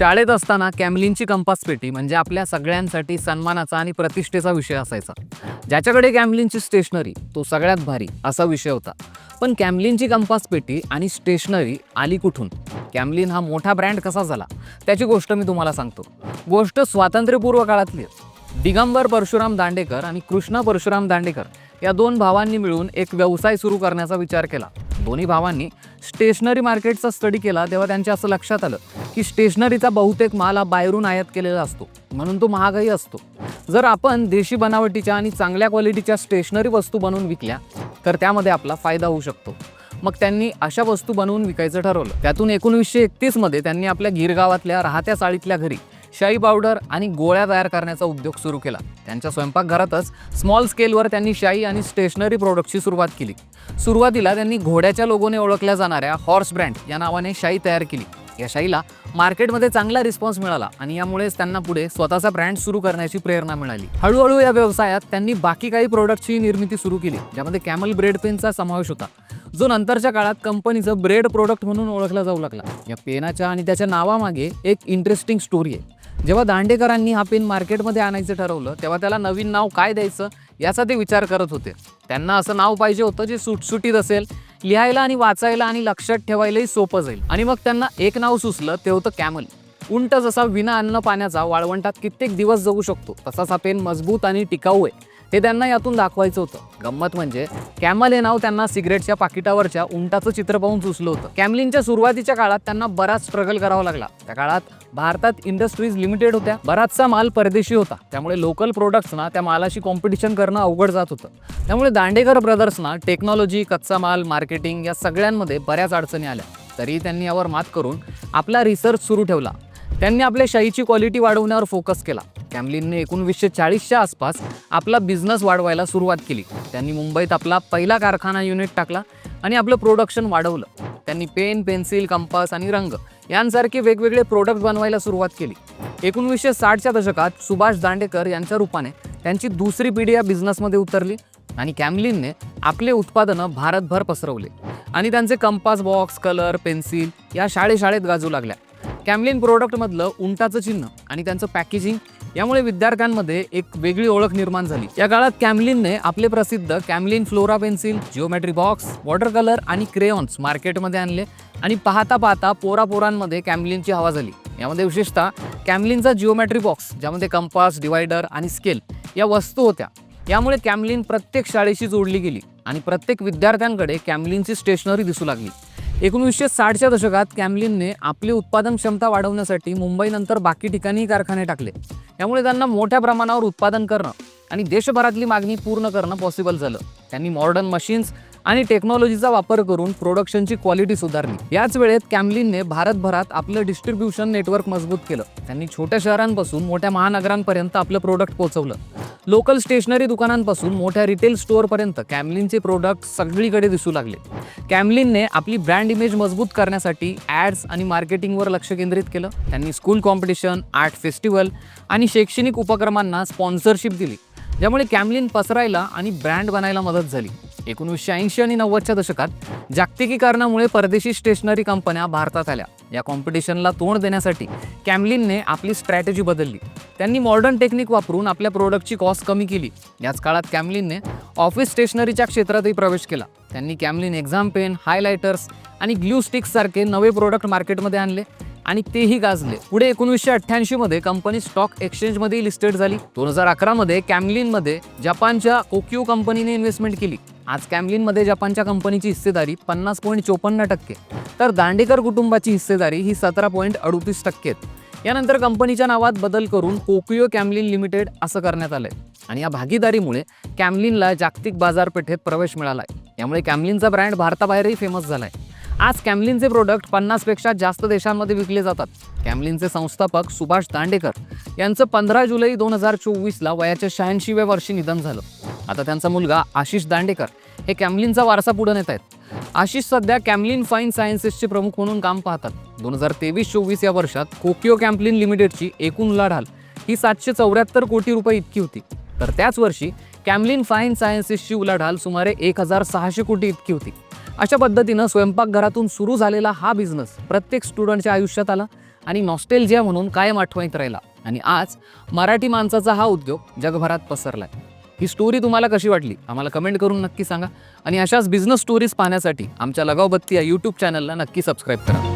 शाळेत असताना कॅमलिनची कंपास पेटी म्हणजे आपल्या सगळ्यांसाठी सन्मानाचा आणि प्रतिष्ठेचा विषय असायचा. ज्याच्याकडे कॅमलिनची स्टेशनरी तो सगळ्यात भारी असा विषय होता. पण कॅमलिनची कंपास पेटी आणि स्टेशनरी आली कुठून? कॅमलिन हा मोठा ब्रँड कसा झाला? त्याची गोष्ट मी तुम्हाला सांगतो. गोष्ट स्वातंत्र्यपूर्व काळातली दिगंबर परशुराम दांडेकर आणि कृष्णा परशुराम दांडेकर या दोन भावांनी मिळून एक व्यवसाय सुरू करण्याचा विचार केला. दोन्ही भावांनी स्टेशनरी मार्केटचा स्टडी केला तेव्हा त्यांच्या असं लक्षात आलं की स्टेशनरीचा बहुतेक माल हा बाहेरून आयात केलेला असतो. म्हणून तो महागही असतो. जर आपण देशी बनावटीच्या आणि चांगल्या क्वालिटीच्या स्टेशनरी वस्तू बनवून विकल्या तर त्यामध्ये आपला फायदा होऊ शकतो. मग त्यांनी अशा वस्तू बनवून विकायचं ठरवलं. त्यातून एकोणीसशे एकतीसमध्ये त्यांनी आपल्या गिरगावातल्या राहत्या चाळीतल्या घरी शाई पावडर आणि गोळ्या तयार करण्याचा उद्योग सुरू केला. त्यांच्या स्वयंपाकघरातच स्मॉल स्केलवर त्यांनी शाई आणि स्टेशनरी प्रोडक्टची सुरुवात केली. सुरुवातीला त्यांनी घोड्याच्या लोगोने ओळखल्या जाणाऱ्या हॉर्स ब्रँड या नावाने शाई तयार केली. या शाईला मार्केटमध्ये चांगला रिस्पॉन्स मिळाला आणि यामुळेच त्यांना पुढे स्वतःचा ब्रँड सुरू करण्याची प्रेरणा मिळाली. हळूहळू या व्यवसायात त्यांनी बाकी काही प्रोडक्टची निर्मिती सुरू केली ज्यामध्ये कॅमल ब्रेड पेनचा समावेश होता. जो नंतरच्या काळात कंपनीचं ब्रेड प्रोडक्ट म्हणून ओळखला जाऊ लागला. या पेनाच्या आणि त्याच्या नावामागे एक इंटरेस्टिंग स्टोरी आहे. जेव्हा दांडेकरांनी हा पेन मार्केटमध्ये आणायचं ठरवलं तेव्हा त्याला नवीन नाव काय द्यायचं याचा ते विचार करत होते. त्यांना असं नाव पाहिजे होतं जे सुटसुटीत असेल. लिहायला आणि वाचायला आणि लक्षात ठेवायलाही सोपं जाईल. आणि मग त्यांना एक नाव सुचलं ते होतं कॅमल. उंट जसा विना अन्न पाण्याचा वाळवंटात कित्येक दिवस जगू शकतो. तसाच हा पेन मजबूत आणि टिकाऊ आहे. हे त्यांना यातून दाखवायचं होतं. गंमत म्हणजे कॅमल हे नाव त्यांना सिगरेटच्या पाकिटावरच्या उंटाचं चित्र पाहून सुचलं होतं. कॅमलिनच्या सुरुवातीच्या काळात त्यांना बराच स्ट्रगल करावा लागला. त्या काळात भारतात इंडस्ट्रीज लिमिटेड होत्या. बराचसा माल परदेशी होता. त्यामुळे लोकल प्रोडक्ट्सना त्या मालाशी कॉम्पिटिशन करणं अवघड जात होतं. त्यामुळे दांडेकर ब्रदर्सना टेक्नॉलॉजी कच्चा माल मार्केटिंग या सगळ्यांमध्ये बऱ्याच अडचणी आल्या. तरी त्यांनी यावर मात करून आपला रिसर्च सुरू ठेवला. त्यांनी आपल्या शाईची क्वालिटी वाढवण्यावर फोकस केला. कॅमलिनने एकोणवीसशे चाळीसच्या आसपास आपला बिझनेस वाढवायला सुरुवात केली. त्यांनी मुंबईत आपला पहिला कारखाना युनिट टाकला आणि आपलं प्रोडक्शन वाढवलं. त्यांनी पेन पेन्सिल कंपास आणि रंग यांसारखे वेगवेगळे प्रोडक्ट बनवायला सुरुवात केली. एकोणवीसशे साठच्या दशकात सुभाष दांडेकर यांच्या रूपाने त्यांची दुसरी पिढी या बिझनेसमध्ये उतरली आणि कॅमलिनने आपले उत्पादनं भारतभर पसरवले आणि त्यांचे कंपास बॉक्स कलर पेन्सिल या शाळेशाळेत गाजू लागल्या. कॅमलिन प्रोडक्टमधलं उंटाचं चिन्ह आणि त्यांचं पॅकेजिंग यामुळे विद्यार्थ्यांमध्ये एक वेगळी ओळख निर्माण झाली. या काळात कॅमलिनने आपले प्रसिद्ध Camlin Flora pencil geometry box water colour आणि क्रेऑन्स मार्केटमध्ये आणले आणि पाहता पाहता पोरा पोरांमध्ये कॅमलिनची हवा झाली. यामध्ये विशेषतः कॅमलिनचा जिओमॅट्री बॉक्स ज्यामध्ये कंपास डिवायडर आणि स्केल या वस्तू होत्या. यामुळे कॅमलिन प्रत्येक शाळेशी जोडली गेली आणि प्रत्येक विद्यार्थ्यांकडे कॅमलिनची स्टेशनरी दिसू लागली. एकोणीसशे साठच्या दशकात कॅमलिनने आपली उत्पादन क्षमता वाढवण्यासाठी मुंबईनंतर बाकी ठिकाणीही कारखाने टाकले. त्यामुळे त्यांना मोठ्या प्रमाणावर उत्पादन करणं आणि देशभरातली मागणी पूर्ण करणं पॉसिबल झालं. त्यांनी मॉडर्न मशीन्स आणि टेक्नॉलॉजीचा वापर करून प्रोडक्शनची क्वालिटी सुधारली. याच वेळेत कॅमलिनने भारतभरात आपलं डिस्ट्रीब्युशन नेटवर्क मजबूत केलं. त्यांनी छोट्या शहरांपासून मोठ्या महानगरांपर्यंत आपलं प्रोडक्ट पोहोचवलं. लोकल स्टेशनरी दुकानांपासून मोठ्या रिटेल स्टोअरपर्यंत कॅमलिनचे प्रोडक्ट सगळीकडे दिसू लागले. कॅमलिनने आपली ब्रँड इमेज मजबूत करण्यासाठी ॲड्स आणि मार्केटिंगवर लक्ष केंद्रित केलं. त्यांनी स्कूल कॉम्पिटिशन आर्ट फेस्टिवल आणि शैक्षणिक उपक्रमांना स्पॉन्सरशिप दिली ज्यामुळे कॅमलिन पसरायला आणि ब्रँड बनायला मदत झाली. एकोणीसशे ऐंशी आणि नव्वदच्या दशकात जागतिकीकरणामुळे परदेशी स्टेशनरी कंपन्या भारतात आल्या. या कॉम्पिटिशनला तोंड देण्यासाठी कॅमलिनने आपली स्ट्रॅटेजी बदलली. त्यांनी मॉडर्न टेक्निक वापरून आपल्या प्रोडक्टची कॉस्ट कमी केली. याच काळात कॅमलिनने ऑफिस स्टेशनरीच्या क्षेत्रातही प्रवेश केला. त्यांनी कॅमलिन एक्झाम पेन हायलायटर्स आणि ग्लू स्टिक्स सारखे नवे प्रोडक्ट मार्केटमध्ये आणले. आणि तेही गाजले. पुढे एकोणीसशे अठ्ठ्याऐंशी मध्ये कंपनी स्टॉक एक्सचेंजमध्ये लिस्टेड झाली. दोन हजार अकरामध्ये कॅमलिनमध्ये जपानच्या कोक्यू कंपनीने इन्व्हेस्टमेंट केली. आज कॅमलिनमध्ये जपानच्या कंपनीची हिस्सेदारी पन्नास पॉईंट चोपन्न टक्के. तर दांडेकर कुटुंबाची हिस्सेदारी ही सतरा पॉईंट अडुतीस टक्के आहेत यानंतर कंपनीच्या नावात बदल करून कोकियो कॅमलिन लिमिटेड असं करण्यात आलंय. आणि या भागीदारीमुळे कॅमलिनला जागतिक बाजारपेठेत प्रवेश मिळाला आहे यामुळे कॅमलिनचा ब्रँड भारताबाहेरही फेमस झाला आहे आज कॅमलिनचे प्रोडक्ट पन्नासपेक्षा जास्त देशांमध्ये विकले जातात. कॅमलिनचे संस्थापक सुभाष दांडेकर यांचं पंधरा जुलै दोन हजार चोवीसला वयाच्या शहाऐंशीव्या वर्षी निधन झालं. आता त्यांचा मुलगा आशिष दांडेकर हे कॅमलिनचा वारसा पुढे नेत आहेत. आशिष सध्या कॅमलिन फाईन सायन्सेसचे प्रमुख म्हणून काम पाहतात. दोन हजार तेवीस चोवीस या वर्षात कोकिओ कॅम्पलिन लिमिटेडची एकूण उलाढाल ही सातशे चौऱ्याहत्तर कोटी रुपये इतकी होती. तर त्याच वर्षी कॅमलिन फाईन सायन्सेसची उलाढाल सुमारे एक हजार सहाशे कोटी इतकी होती. अशा पद्धतीनं स्वयंपाकघरातून सुरू झालेला हा बिझनेस प्रत्येक स्टुडंटच्या आयुष्यात आला आणि नॉस्टेलजिया म्हणून कायम आठवणीत राहिला. आणि आज मराठी माणसाचा हा उद्योग जगभरात पसरलाय. ही स्टोरी तुम्हाला कशी वाटली? आम्हाला कमेंट करून नक्की सांगा. आणि अशाच बिझनेस स्टोरीज पाहण्यासाठी आमच्या लगावबत्ती या यूट्यूब चॅनलला नक्की सबस्क्राईब करा.